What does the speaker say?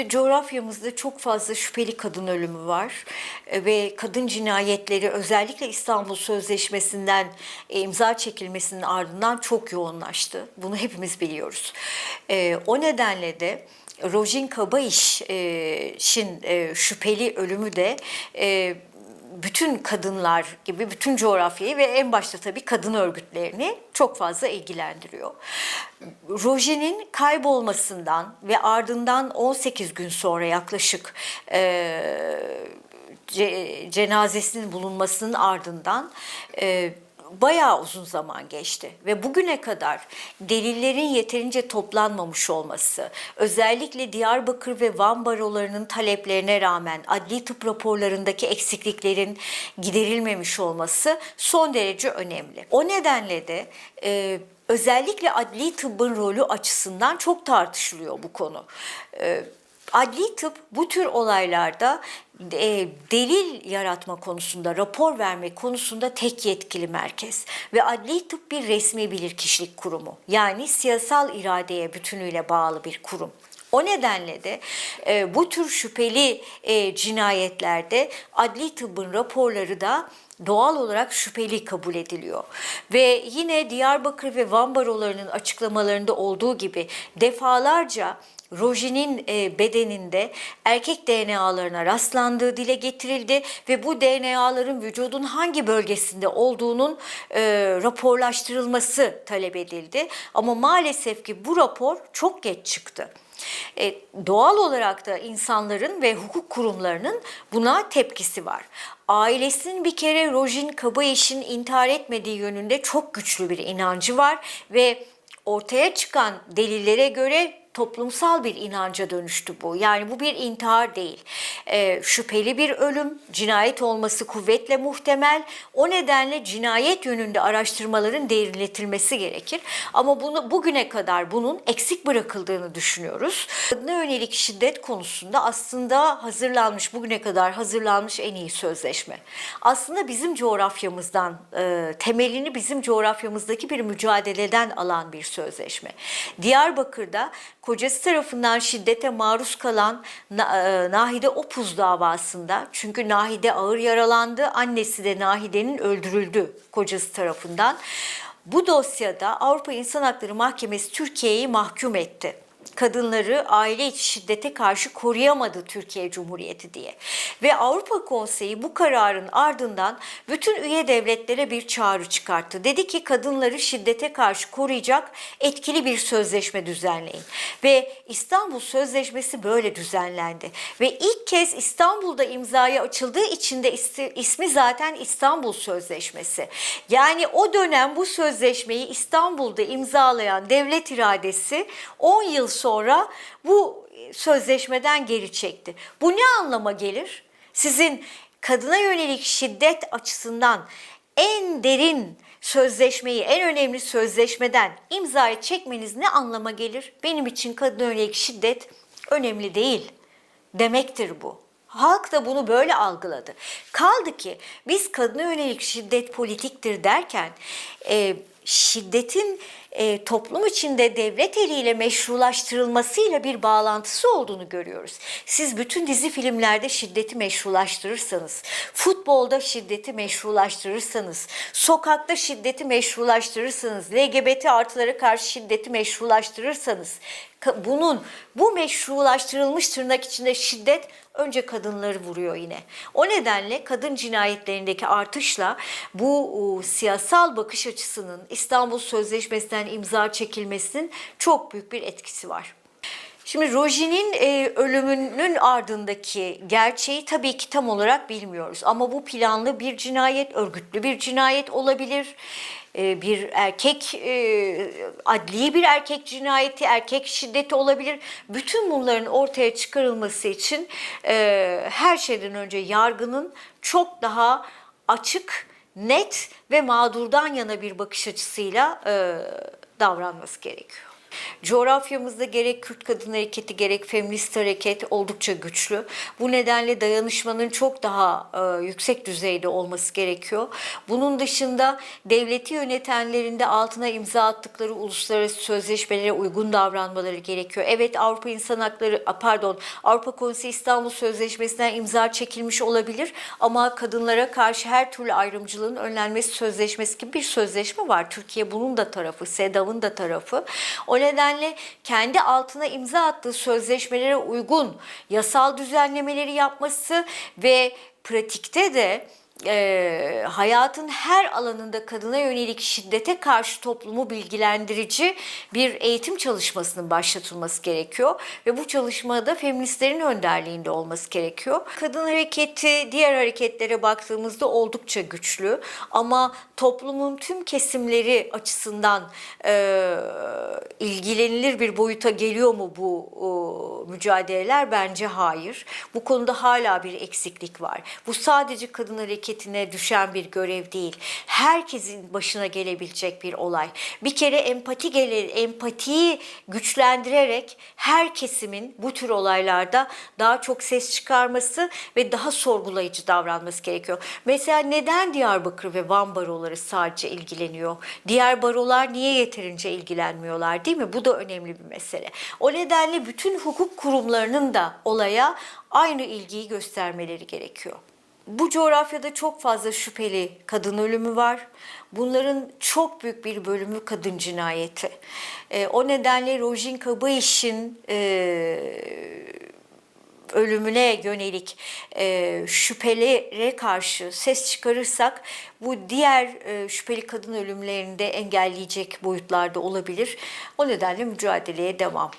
Şimdi coğrafyamızda çok fazla şüpheli kadın ölümü var E, ve kadın cinayetleri özellikle İstanbul Sözleşmesi'nden e, imza çekilmesinin ardından çok yoğunlaştı. Bunu hepimiz biliyoruz. E, O nedenle de Rojin Kabayiş'in şüpheli ölümü de bütün kadınlar gibi bütün coğrafyayı ve en başta tabii kadın örgütlerini çok fazla ilgilendiriyor. Rojin'in kaybolmasından ve ardından 18 gün sonra yaklaşık e, ce- cenazesinin bulunmasının ardından e, bayağı uzun zaman geçti ve bugüne kadar delillerin yeterince toplanmamış olması, özellikle Diyarbakır ve Van barolarının taleplerine rağmen adli tıp raporlarındaki eksikliklerin giderilmemiş olması son derece önemli. O nedenle de e, özellikle adli tıbbın rolü açısından çok tartışılıyor bu konu. E, Adli tıp bu tür olaylarda e, delil yaratma konusunda, rapor verme konusunda tek yetkili merkez. Ve adli tıp bir resmi bilirkişilik kurumu. Yani siyasal iradeye bütünüyle bağlı bir kurum. O nedenle de e, bu tür şüpheli e, cinayetlerde adli tıbbın raporları da doğal olarak şüpheli kabul ediliyor. Ve yine Diyarbakır ve Van barolarının açıklamalarında olduğu gibi defalarca Rojin'in e, bedeninde erkek DNA'larına rastlandığı dile getirildi ve bu DNA'ların vücudun hangi bölgesinde olduğunun e, raporlaştırılması talep edildi. Ama maalesef ki bu rapor çok geç çıktı. E, doğal olarak da insanların ve hukuk kurumlarının buna tepkisi var. Ailesinin bir kere Rojin Kabayiş'in intihar etmediği yönünde çok güçlü bir inancı var ve ortaya çıkan delillere göre toplumsal bir inanca dönüştü bu. Yani bu bir intihar değil. Ee, şüpheli bir ölüm, cinayet olması kuvvetle muhtemel. O nedenle cinayet yönünde araştırmaların derinletilmesi gerekir. Ama bunu bugüne kadar bunun eksik bırakıldığını düşünüyoruz. Kadına yönelik şiddet konusunda aslında hazırlanmış, bugüne kadar hazırlanmış en iyi sözleşme. Aslında bizim coğrafyamızdan, e, temelini bizim coğrafyamızdaki bir mücadeleden alan bir sözleşme. Diyarbakır'da kocası tarafından şiddete maruz kalan e, Nahide Opuz davasında. Çünkü Nahide ağır yaralandı, annesi de Nahide'nin öldürüldü kocası tarafından. Bu dosyada Avrupa İnsan Hakları Mahkemesi Türkiye'yi mahkum etti kadınları aile içi şiddete karşı koruyamadı Türkiye Cumhuriyeti diye. Ve Avrupa Konseyi bu kararın ardından bütün üye devletlere bir çağrı çıkarttı. Dedi ki kadınları şiddete karşı koruyacak etkili bir sözleşme düzenleyin. Ve İstanbul Sözleşmesi böyle düzenlendi. Ve ilk kez İstanbul'da imzaya açıldığı için de ismi zaten İstanbul Sözleşmesi. Yani o dönem bu sözleşmeyi İstanbul'da imzalayan devlet iradesi 10 yıl sonra bu sözleşmeden geri çekti. Bu ne anlama gelir? Sizin kadına yönelik şiddet açısından en derin sözleşmeyi, en önemli sözleşmeden imzayı çekmeniz ne anlama gelir? Benim için kadına yönelik şiddet önemli değil demektir bu. Halk da bunu böyle algıladı. Kaldı ki biz kadına yönelik şiddet politiktir derken e, şiddetin e, toplum içinde devlet eliyle meşrulaştırılmasıyla bir bağlantısı olduğunu görüyoruz. Siz bütün dizi filmlerde şiddeti meşrulaştırırsanız, futbolda şiddeti meşrulaştırırsanız, sokakta şiddeti meşrulaştırırsanız, LGBT artılara karşı şiddeti meşrulaştırırsanız, bunun bu meşrulaştırılmış tırnak içinde şiddet önce kadınları vuruyor yine. O nedenle kadın cinayetlerindeki artışla bu siyasal bakış açısının İstanbul Sözleşmesi'nden imza çekilmesinin çok büyük bir etkisi var. Şimdi Rojin'in e, ölümünün ardındaki gerçeği tabii ki tam olarak bilmiyoruz. Ama bu planlı bir cinayet, örgütlü bir cinayet olabilir. E, bir erkek, e, adli bir erkek cinayeti, erkek şiddeti olabilir. Bütün bunların ortaya çıkarılması için e, her şeyden önce yargının çok daha açık, net ve mağdurdan yana bir bakış açısıyla e, davranması gerekiyor. Coğrafyamızda gerek Kürt Kadın Hareketi gerek feminist hareket oldukça güçlü. Bu nedenle dayanışmanın çok daha e, yüksek düzeyde olması gerekiyor. Bunun dışında devleti yönetenlerinde altına imza attıkları uluslararası sözleşmelere uygun davranmaları gerekiyor. Evet Avrupa İnsan Hakları, pardon Avrupa Konseyi İstanbul Sözleşmesi'nden imza çekilmiş olabilir ama kadınlara karşı her türlü ayrımcılığın önlenmesi sözleşmesi gibi bir sözleşme var. Türkiye bunun da tarafı, SEDAV'ın da tarafı. O nedenle kendi altına imza attığı sözleşmelere uygun yasal düzenlemeleri yapması ve pratikte de e, hayatın her alanında kadına yönelik şiddete karşı toplumu bilgilendirici bir eğitim çalışmasının başlatılması gerekiyor ve bu çalışmada feministlerin önderliğinde olması gerekiyor. Kadın hareketi diğer hareketlere baktığımızda oldukça güçlü ama toplumun tüm kesimleri açısından e, ilgilenilir bir boyuta geliyor mu bu e, mücadeleler? Bence hayır. Bu konuda hala bir eksiklik var. Bu sadece kadın hareketine düşen bir görev değil. Herkesin başına gelebilecek bir olay. Bir kere empati gelir, empatiyi güçlendirerek her kesimin bu tür olaylarda daha çok ses çıkarması ve daha sorgulayıcı davranması gerekiyor. Mesela neden Diyarbakır ve Van baroları sadece ilgileniyor? Diğer barolar niye yeterince ilgilenmiyorlar değil mi? Bu da önemli bir mesele. O nedenle bütün hukuk kurumlarının da olaya aynı ilgiyi göstermeleri gerekiyor. Bu coğrafyada çok fazla şüpheli kadın ölümü var. Bunların çok büyük bir bölümü kadın cinayeti. Ee, o nedenle Rojin Kabayiş'in e, ölümüne yönelik e, şüphelere karşı ses çıkarırsak bu diğer e, şüpheli kadın ölümlerini de engelleyecek boyutlarda olabilir. O nedenle mücadeleye devam.